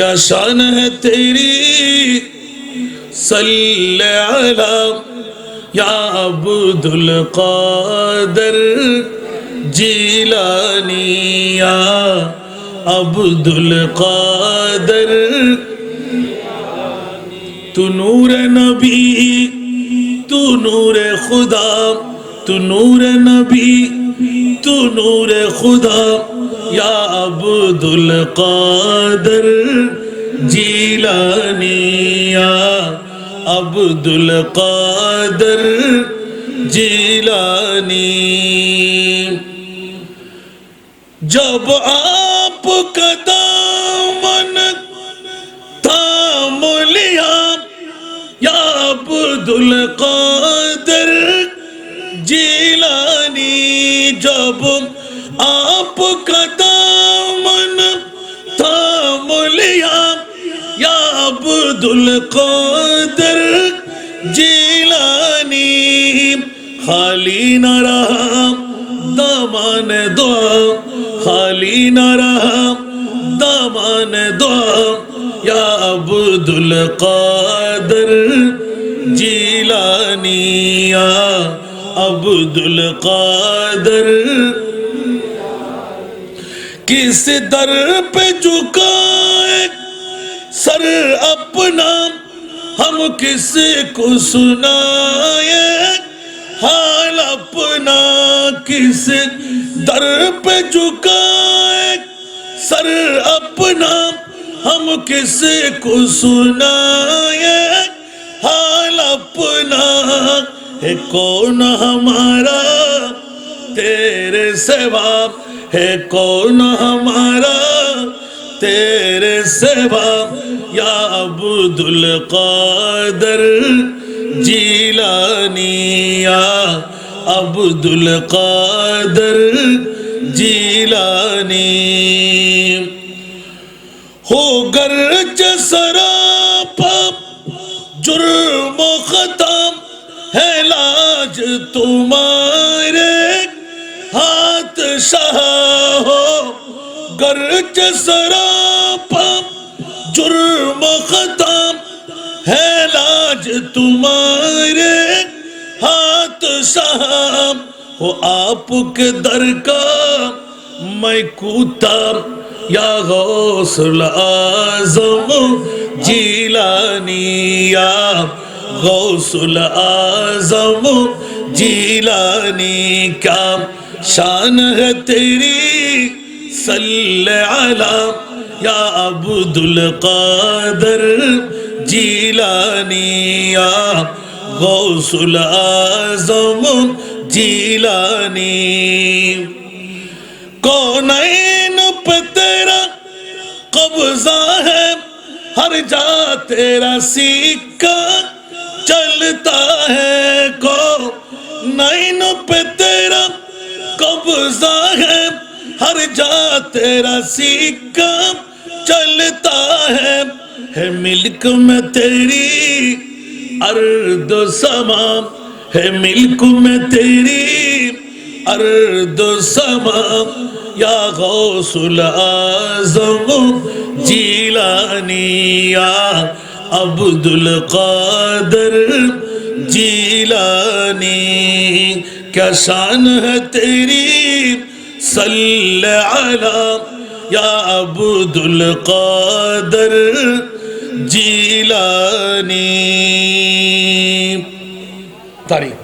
کیا شان ہے تیری؟ صلی علی یا عبد القادر جیلانی یا عبد القادر تو نور نبی، تو نور خدا، تو نور نبی، تو نور خدا یا عبد القادر جیلانی یا عبد القادر جیلانی جب آپ کا دامن تھام لیا یا عبد القادر جیلانی جب آپ کا عبد القادر جیلانی، خالی نہ رہا، دامان دعا، خالی نہ رہا، دامان دعا، یا عبد القادر جیلانی، یا عبد القادر۔ کس در پہ جھکائے سر اپنا ہم کس کو سنائے، حال اپنا کس در پہ جھکائے؟ سر اپنا ہم کس کو سنائے، حال اپنا ہے کون ہمارا؟ تیرے سوا ہے کون ہمارا؟ تیرے سوا یا عبد القادر جیلانی یا عبد القادر جیلانی۔ ہو گرچ سراپا جرم و ختم ہے لاج تمہارے ہاتھ شاہ ہو۔ گرچ سراپا جرم و ختم ہے لاج تمہارے ہاتھ شاہ ہو آپ کے در کا میں کوتا یا غوث العظم جیلانی یا غوث العظم جیلانی کیا؟ شان ہے تیری صلی علی یا عبد القادر جیلانی یا غوث العظم، جیلانی۔ کونین پہ تیرا قبضہ ہے، ہر جا تیرا سکہ چلتا ہے۔ کو نین پہ تیرا قبضہ ہے ہر جا تیرا سکہ چلتا ہے ہے ملک میں تیری ارد و سما ہے ملک میں تیری ارد و سما یا غوث العظم جیلانی یا عبد القادر جیلانی۔ کیا شان ہے تیری صل على يا عبد القادر جيلاني. طيب،